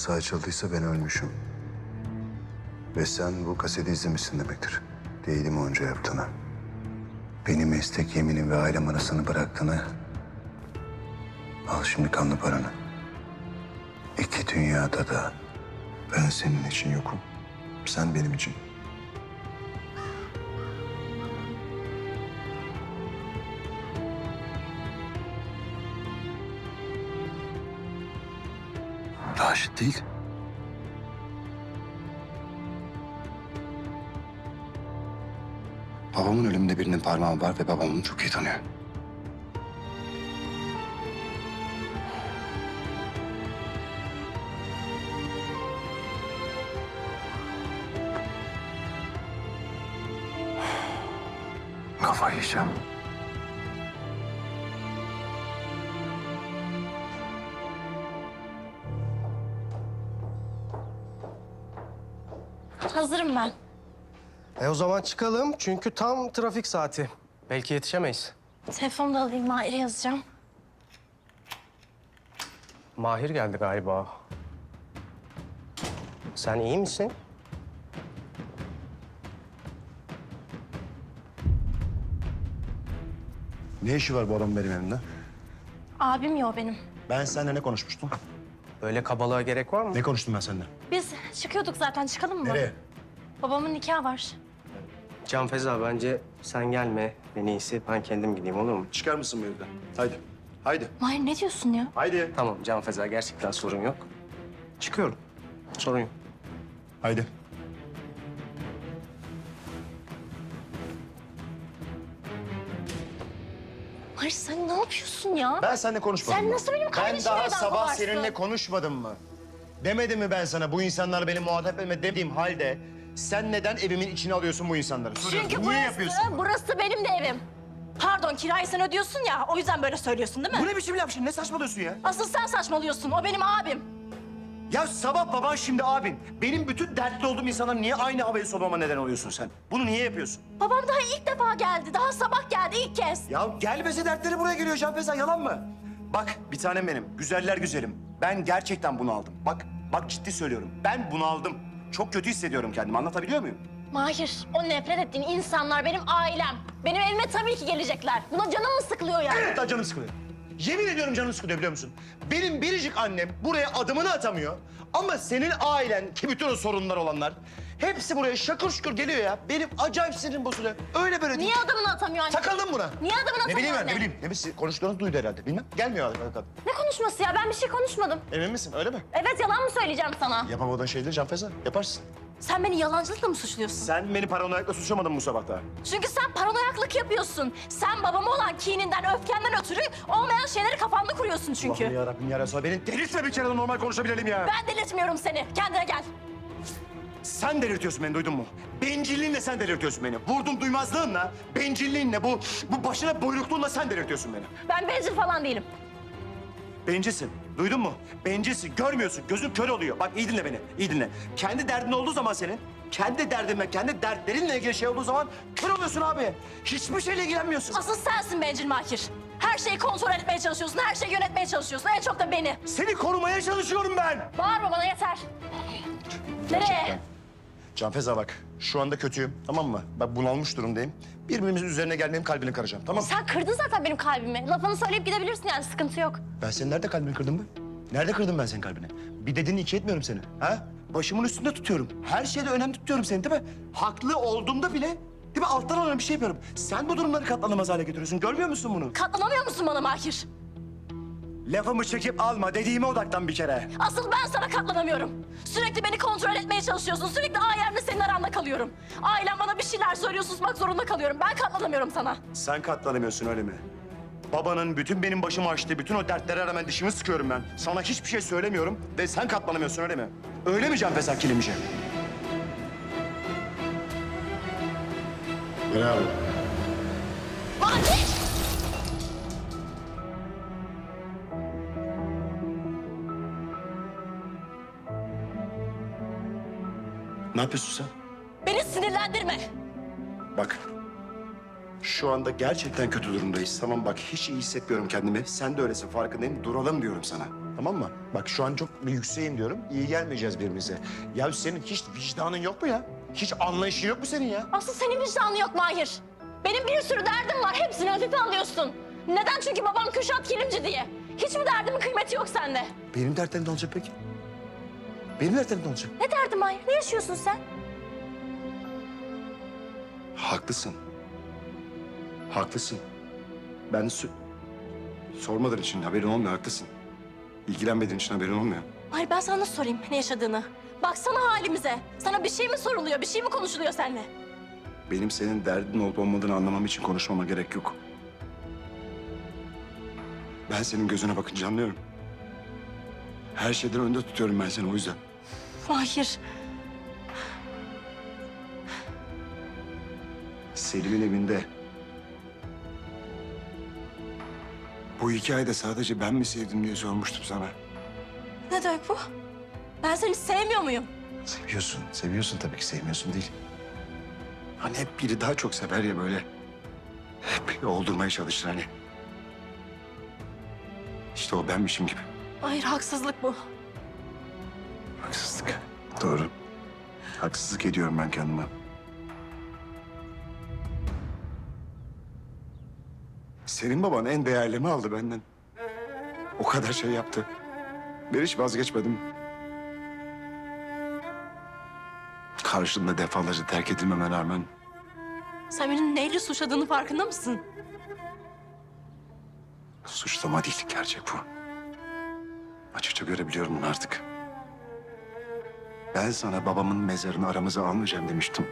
kasa açıldıysa ben ölmüşüm. Ve sen bu kaseti izlemişsin demektir. Değilim onca yaptığına. Benim meslek yeminim ve ailem arasını bıraktığını... Al şimdi kanlı paranı. İki dünyada da ben senin için yokum. Sen benim için. Raşit değil. Babamın ölümünde birinin parmağı var ve babam onu çok iyi tanıyor. Kafayı yiyeceğim. Hazırım ben. E o zaman çıkalım çünkü tam trafik saati. Belki yetişemeyiz. Telefonu da alayım, Mahir'e yazacağım. Mahir geldi galiba. Sen iyi misin? Ne işi var bu adamın benim elimde? Abim ya o benim. Ben seninle ne konuşmuştum? Böyle kabalığa gerek var mı? Ne konuştum ben seninle? Biz çıkıyorduk zaten, çıkalım mı? Nereye? Babamın nikahı var. Can Feza bence sen gelme. En iyisi ben kendim gideyim olur mu? Çıkar mısın bu evden? Haydi. Haydi. Mahir ne diyorsun ya? Haydi. Tamam Can Feza gerçekten sorun yok. Çıkıyorum. Sorun yok. Haydi. Mahir sen ne yapıyorsun ya? Ben seninle konuşmadım Sen mı? nasıl benim Ben kardeşime daha sabah kovarsın? seninle konuşmadım mı? Demedim mi ben sana bu insanlar beni muhatap etme dediğim halde sen neden evimin içine alıyorsun bu insanları? Soruyorum, Çünkü Niye burası, yapıyorsun? burası benim de evim. Pardon, kirayı sen ödüyorsun ya, o yüzden böyle söylüyorsun değil mi? Bu ne biçim laf şimdi? Ne saçmalıyorsun ya? Asıl sen saçmalıyorsun, o benim abim. Ya sabah baban şimdi abin. Benim bütün dertli olduğum insanlar niye aynı havayı solmama neden oluyorsun sen? Bunu niye yapıyorsun? Babam daha ilk defa geldi, daha sabah geldi ilk kez. Ya gelmese dertleri buraya geliyor Can Feza, yalan mı? Bak bir tanem benim, güzeller güzelim. Ben gerçekten bunu aldım. Bak, bak ciddi söylüyorum. Ben bunu aldım. Çok kötü hissediyorum kendimi. Anlatabiliyor muyum? Mahir, o nefret ettiğin insanlar benim ailem. Benim evime tabii ki gelecekler. Buna canım mı sıkılıyor yani? Evet canım sıkılıyor. Yemin ediyorum canım sıkılıyor biliyor musun? Benim biricik annem buraya adımını atamıyor. Ama senin ailen ki bütün o sorunlar olanlar hepsi buraya şakır şukur geliyor ya. Benim acayip sinirim bozuluyor. Öyle böyle değil. Niye adamını atamıyor anne? Takıldım buna. Niye adamını Ne atamıyor bileyim ben anne? ne bileyim. Ne bileyim konuştuğunuzu duydu herhalde. Bilmem. Gelmiyor arkadaşlar. Ne konuşması ya? Ben bir şey konuşmadım. Emin misin öyle mi? Evet, yalan mı söyleyeceğim sana? Yapamadığın şeyleri Can Feza yaparsın. Sen beni yalancılıkla mı suçluyorsun? Sen beni paranoyakla suçlamadın bu sabah daha. Çünkü sen paranoyaklık yapıyorsun. Sen babama olan kininden, öfkenden ötürü olmayan şeyleri kafanda kuruyorsun çünkü. Allah'ım yarabbim ya Resulallah. Beni delirtme bir kere de normal konuşabilelim ya. Ben delirtmiyorum seni. Kendine gel. Sen delirtiyorsun beni duydun mu? Bencilliğinle sen delirtiyorsun beni. Vurdum duymazlığınla, bencilliğinle, bu bu başına buyrukluğunla sen delirtiyorsun beni. Ben bencil falan değilim. Bencilsin. Duydun mu? Bencilsin. Görmüyorsun. Gözün kör oluyor. Bak iyi dinle beni. iyi dinle. Kendi derdin olduğu zaman senin, kendi derdin ve kendi dertlerinle ilgili şey olduğu zaman kör oluyorsun abi. Hiçbir şeyle ilgilenmiyorsun. Asıl sensin bencil Mahir. Her şeyi kontrol etmeye çalışıyorsun, her şeyi yönetmeye çalışıyorsun. En çok da beni. Seni korumaya çalışıyorum ben. Bağırma bana yeter. Nereye? Can Feza bak. Şu anda kötüyüm. Tamam mı? Ben bunalmış durumdayım. Birbirimizin üzerine gelmenin kalbini kıracağım. Tamam mı? Sen kırdın zaten benim kalbimi. Lafını söyleyip gidebilirsin yani sıkıntı yok. Ben senin nerede kalbini kırdım ben? Nerede kırdım ben senin kalbini? Bir dediğini iki etmiyorum seni. Ha? Başımın üstünde tutuyorum. Her şeyde önemli tutuyorum seni değil mi? Haklı olduğumda bile değil mi? Alttan alana bir şey yapıyorum. Sen bu durumları katlanamaz hale getiriyorsun. Görmüyor musun bunu? Katlanamıyor musun bana Mahir? Lafımı çekip alma. Dediğime odaklan bir kere. Asıl ben sana katlanamıyorum. Sürekli beni kontrol etmeye çalışıyorsun. Sürekli ailemle senin aranda kalıyorum. Ailem bana bir şeyler söylüyor, susmak zorunda kalıyorum. Ben katlanamıyorum sana. Sen katlanamıyorsun öyle mi? Babanın bütün benim başımı açtığı bütün o dertlere rağmen dişimi sıkıyorum ben. Sana hiçbir şey söylemiyorum ve sen katlanamıyorsun öyle mi? Öyle mi Can Fesat Kilimci? Bravo. Mahir! Ne yapıyorsun sen? Beni sinirlendirme. Bak. Şu anda gerçekten kötü durumdayız. Tamam bak hiç iyi hissetmiyorum kendimi. Sen de öylesin farkındayım. Duralım diyorum sana. Tamam mı? Bak şu an çok bir yükseğim diyorum. İyi gelmeyeceğiz birbirimize. Ya senin hiç vicdanın yok mu ya? Hiç anlayışın yok mu senin ya? Asıl senin vicdanın yok Mahir. Benim bir sürü derdim var. Hepsini hafife alıyorsun. Neden? Çünkü babam Kürşat Kilimci diye. Hiç mi derdimin kıymeti yok sende? Benim dertlerim ne olacak peki? Benim dertlerim ne olacak? Ne derdin Mahir? Ne yaşıyorsun sen? Haklısın. Haklısın. Ben sü- sormadığın için haberin olmuyor, haklısın. İlgilenmediğin için haberin olmuyor. Hayır ben sana nasıl sorayım ne yaşadığını? Baksana halimize. Sana bir şey mi soruluyor, bir şey mi konuşuluyor seninle? Benim senin derdin olup olmadığını anlamam için konuşmama gerek yok. Ben senin gözüne bakınca anlıyorum. Her şeyden önde tutuyorum ben seni o yüzden. Mahir. Selim'in evinde. Bu hikayede sadece ben mi sevdim diye sormuştum sana. Ne demek bu? Ben seni sevmiyor muyum? Seviyorsun, seviyorsun tabii ki sevmiyorsun değil. Hani hep biri daha çok sever ya böyle. Hep oldurmaya çalışır hani. İşte o benmişim gibi. Hayır haksızlık bu. Doğru. Haksızlık ediyorum ben kendime. Senin baban en değerlimi aldı benden. O kadar şey yaptı. Ben hiç vazgeçmedim. Karşında defalarca terk edilmeme rağmen Sen beni neyle suçladığını farkında mısın? suçlama değil, gerçek bu. Açıkça görebiliyorum bunu artık. Ben sana babamın mezarını aramıza almayacağım demiştim.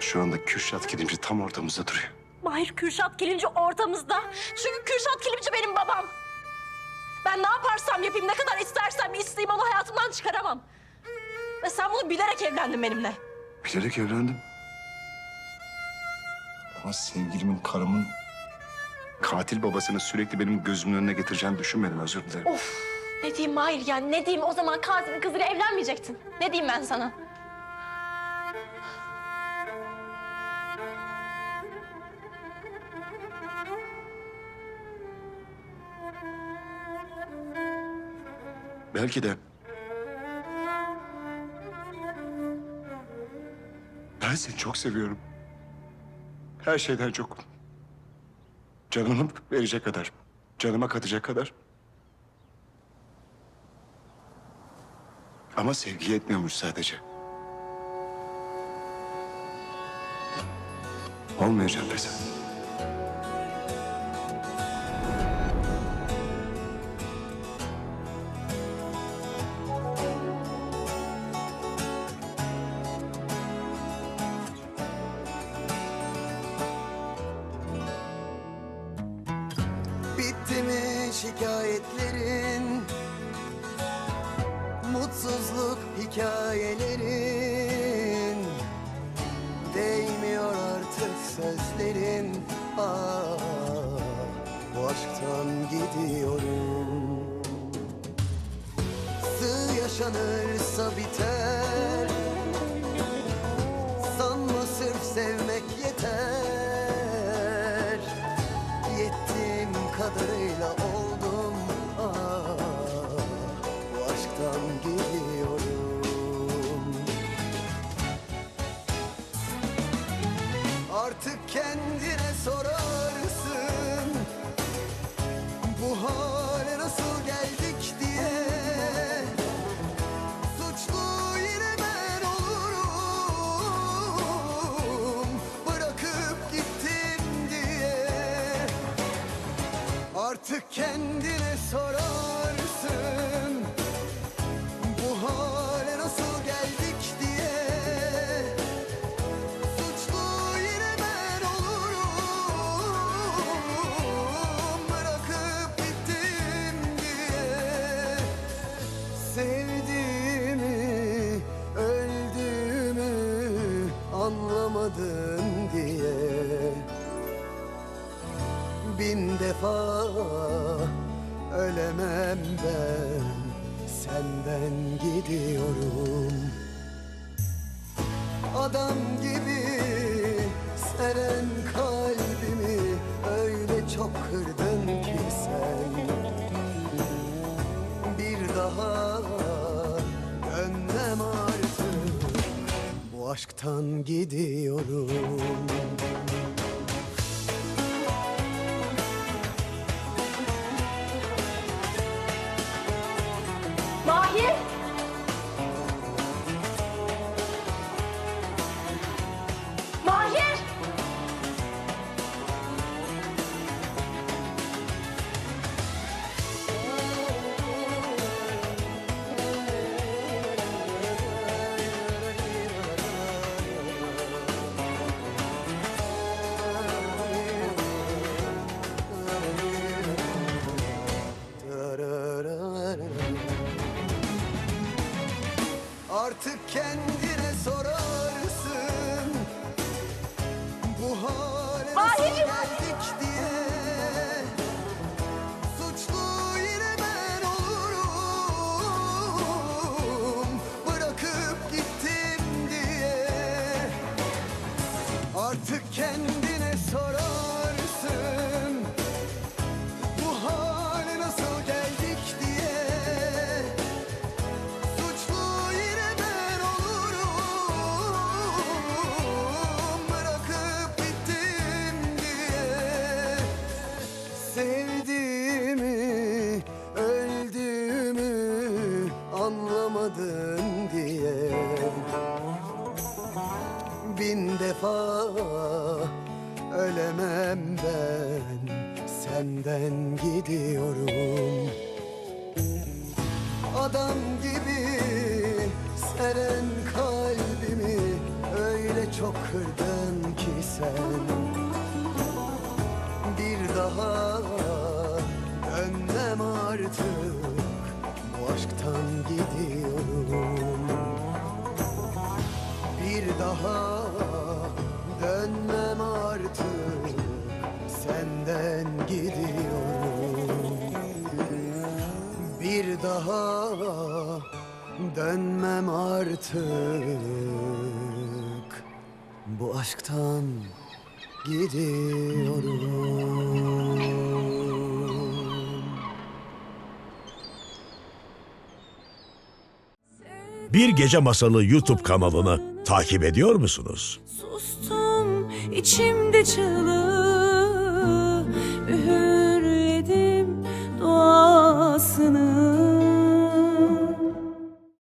Şu anda Kürşat Kilimci tam ortamızda duruyor. Mahir Kürşat Kilimci ortamızda. Çünkü Kürşat Kilimci benim babam. Ben ne yaparsam yapayım, ne kadar istersem isteyeyim onu hayatımdan çıkaramam. Ve sen bunu bilerek evlendin benimle. Bilerek evlendim. Ama sevgilimin, karımın katil babasını sürekli benim gözümün önüne getireceğini düşünmedim, özür dilerim. Of ne diyeyim Mahir yani ne diyeyim o zaman katilin kızıyla evlenmeyecektin. Ne diyeyim ben sana? Belki de... Ben seni çok seviyorum. Her şeyden çok. Canımı verecek kadar. Canıma katacak kadar. Ama sevgi yetmiyormuş sadece. Olmuyor Can Feza. Sözlerin Ah bu aşktan gidiyorum. Sığ yaşanırsa biter. Sanma sırf sevmek yeter. Yettiğim kadarıyla oldum. Ah, Bu aşktan gidiyorum Artık kendine sorarsın Bu hale nasıl geldik diye. Suçlu yine ben olurum Bırakıp gittim diye. Sevdiğimi, öldüğümü anlamadın bin defa. Ölemem ben senden gidiyorum. Adam gibi seren kalbimi öyle çok kırdın ki sen. Bir daha dönmem artık. Bu aşktan gidiyorum. Artık kendine sorarsın Bu hale nasıl Mahir'im! Bin defa. Ölemem ben Senden gidiyorum. Adam gibi seren kalbimi öyle çok kırdın ki sen. Bir daha dönmem artık bu aşktan gidiyorum. Bir daha gidiyorum. Bir daha dönmem artık. Bu aşktan gidiyorum. Bir Gece Masalı YouTube kanalını takip ediyor musunuz? Sustum içimde çığlığı Haklısınız